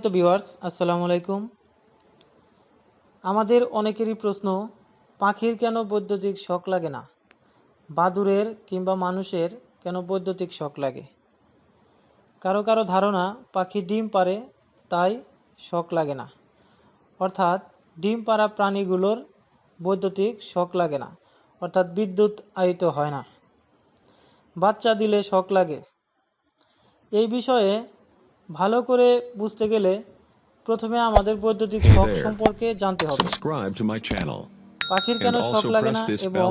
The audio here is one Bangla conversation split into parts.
তো ভিউয়ার্স আসসালামু আলাইকুম। আমাদের অনেকেরই প্রশ্ন, পাখির কেন বৈদ্যুতিক শক লাগে না? বাদুরের কিংবা মানুষের কেন বৈদ্যুতিক শক লাগে? কারও কারও ধারণা, পাখি ডিম পারে তাই শক লাগে না। অর্থাৎ ডিম পাড়া প্রাণীগুলোর বৈদ্যুতিক শক লাগে না। অর্থাৎ বিদ্যুৎ আহিত হয় না। বাচ্চা দিলে শক লাগে। এই বিষয়ে ভালো করে বুঝতে গেলে প্রথমে আমাদের বৈদ্যুতিক শক there. সম্পর্কে জানতে হবে। পাখির কেন শক লাগে না এবং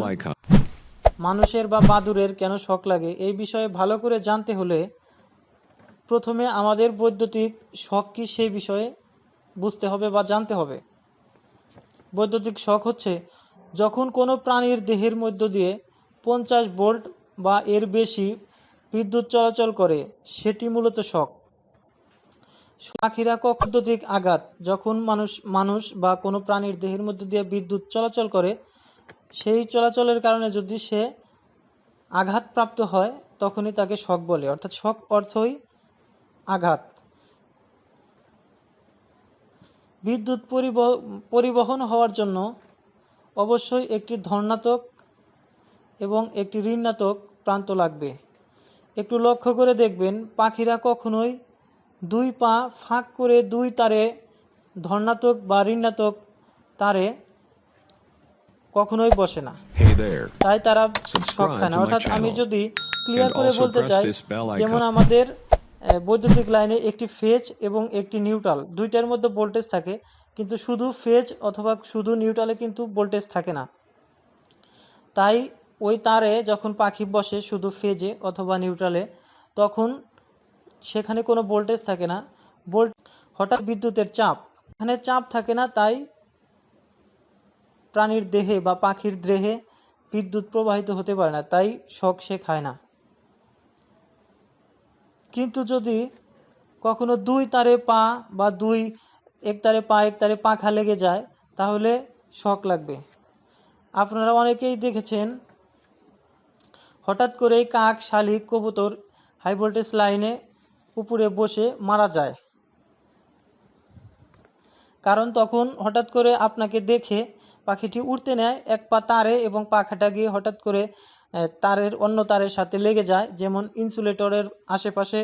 মানুষের বা বাদুরের কেন শক লাগে এই বিষয়ে ভালো করে জানতে হলে প্রথমে আমাদের বৈদ্যুতিক শক কি সেই বিষয়ে বুঝতে হবে বা জানতে হবে। বৈদ্যুতিক শক হচ্ছে যখন কোনো প্রাণীর দেহের মধ্য দিয়ে পঞ্চাশ ভোল্ট বা এর বেশি বিদ্যুৎ চলাচল করে সেটি মূলত শক। পাখিরা কখন আঘাত। যখন মানুষ মানুষ বা কোনো প্রাণীর দেহের মধ্যে দিয়ে বিদ্যুৎ চলাচল করে, সেই চলাচলের কারণে যদি সে আঘাতপ্রাপ্ত হয়, তখনই তাকে শক বলে। অর্থাৎ শক অর্থই আঘাত। বিদ্যুৎ পরিবহ- পরিবহন হওয়ার জন্য অবশ্যই একটি ধর্নাত্মক এবং একটি ঋণাত্মক প্রান্ত লাগবে। একটু লক্ষ্য করে দেখবেন, পাখিরা কখনোই দুই পা ফাঁক করে দুই তারে ধর্নাত্মক বা ঋণাত্মক তারে কখনোই বসে না। তাই তারা শখ খায় না। অর্থাৎ আমি যদি ক্লিয়ার করে বলতে চাই. যেমন আমাদের বৈদ্যুতিক লাইনে একটি ফেজ এবং একটি নিউট্রাল। দুইটার মধ্যে ভোল্টেজ থাকে কিন্তু শুধু ফেজ অথবা শুধু নিউট্রালে কিন্তু ভোল্টেজ থাকে না। তাই ওই তারে যখন পাখি বসে শুধু ফেজে অথবা নিউট্রালে তখন সেখানে কোনো ভোল্টেজ থাকে না। ভোল্ট হঠাৎ বিদ্যুতের চাপ। এখানে চাপ থাকে না, তাই প্রাণীর দেহে বা পাখির দেহে বিদ্যুৎ প্রবাহিত হতে পারে না, তাই শখ সে খায় না। কিন্তু যদি কখনো দুই তারে পা বা দুই এক তারে পা, এক তারে পাখা লেগে যায়, তাহলে শখ লাগবে। আপনারা অনেকেই দেখেছেন, হঠাৎ করেই কাক, শালিক, কবুতর হাই ভোল্টেজ লাইনে উপরে বসে মারা যায়। কারণ তখন হঠাৎ করে আপনাকে দেখে পাখিটি উড়তে নেয় এক পা তারে এবং পাখাটা গিয়ে হঠাৎ করে তারের অন্য তারের সাথে লেগে যায়। যেমন ইনসুলেটরের আশেপাশে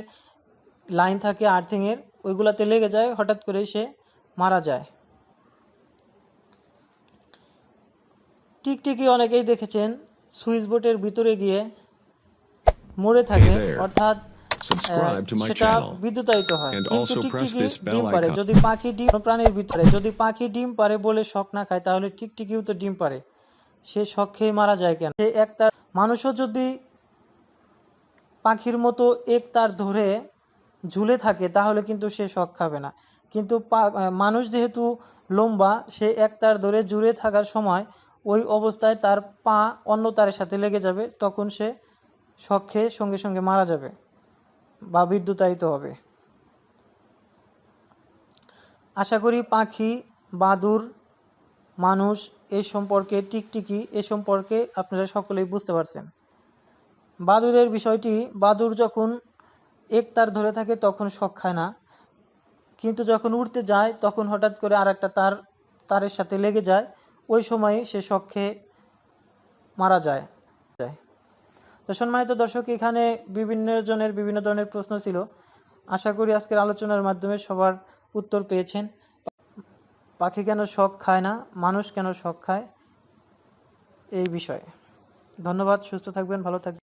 লাইন থাকে আর্থিংয়ের ওইগুলাতে লেগে যায় হঠাৎ করে সে মারা যায়। টিকটিকি অনেকেই দেখেছেন সুইচ বোর্ডের ভিতরে গিয়ে মরে থাকে। অর্থাৎ Subscribe to my সেটা channel. বিদ্যুতায়িত হয়। And কিন্তু also press টিকটিকি this bell ডিম পারে। icon. যদি পাখি ডিম প্রাণীর ভিতরে যদি পাখি ডিম পারে বলে শখ না খায় তাহলে টিকটিকিও তো ডিম পারে। সে শখ খেয়ে মারা যায় কেন? সে এক তার মানুষও যদি পাখির মতো এক তার ধরে ঝুলে থাকে তাহলে কিন্তু সে শখ খাবে না। কিন্তু মানুষ যেহেতু লম্বা সে এক তার ধরে জুড়ে থাকার সময় ওই অবস্থায় তার পা অন্য তারের সাথে লেগে যাবে তখন সে শখ খেয়ে সঙ্গে সঙ্গে মারা যাবে। বা বিদ্যুতায়িত হবে। আশা করি পাখি, বাদুর, মানুষ এই সম্পর্কে, টিকটিকি এ সম্পর্কে আপনারা সকলেই বুঝতে পারছেন। বাদুরের বিষয়টি, বাদুর যখন এক তার ধরে থাকে তখন শখ খায় না। কিন্তু যখন উড়তে যায়, তখন হঠাৎ করে আর একটা তার, তারের সাথে লেগে যায়, ওই সময় সে শখ মারা যায়। তো সম্মানিত দর্শক, এখানে বিভিন্ন জনের বিভিন্ন ধরনের প্রশ্ন ছিল। আশা করি আজকের আলোচনার মাধ্যমে সবার উত্তর পেয়েছেন। পাখি কেন শখ খায় না? মানুষ কেন শখ খায়? এই বিষয়ে। ধন্যবাদ, সুস্থ থাকবেন, ভালো থাকবেন।